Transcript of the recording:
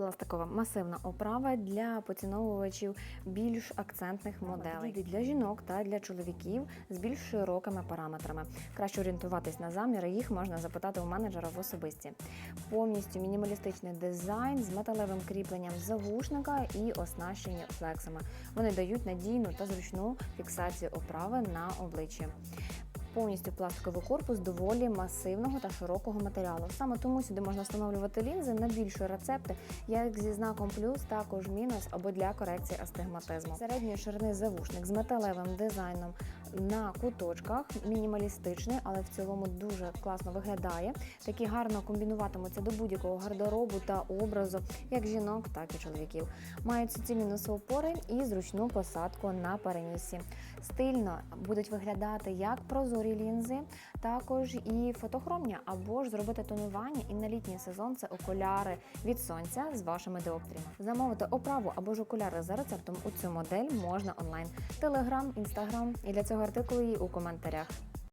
Пластикова масивна оправа для поціновувачів більш акцентних моделей для жінок та для чоловіків з більш широкими параметрами. Краще орієнтуватись на заміри, їх можна запитати у менеджера в особисті. Повністю мінімалістичний дизайн з металевим кріпленням завушника і оснащені флексами. Вони дають надійну та зручну фіксацію оправи на обличчі. Повністю пластиковий корпус доволі масивного та широкого матеріалу. Саме тому сюди можна встановлювати лінзи на більші рецепти, як зі знаком плюс, також мінус або для корекції астигматизму. Середньої ширини завушник з металевим дизайном на куточках, мінімалістичний, але в цілому дуже класно виглядає. Такі гарно комбінуватимуться до будь-якого гардеробу та образу, як жінок, так і чоловіків. Мають суцільні носоупори і зручну посадку на перенісі. Стильно будуть виглядати як прозорі лінзи, також і фотохромня, або ж зробити тонування і на літній сезон це окуляри від сонця з вашими диоптріями. Замовити оправу або ж окуляри за рецептом у цю модель можна онлайн. Телеграм, інстаграм і для цього артикулу її у коментарях.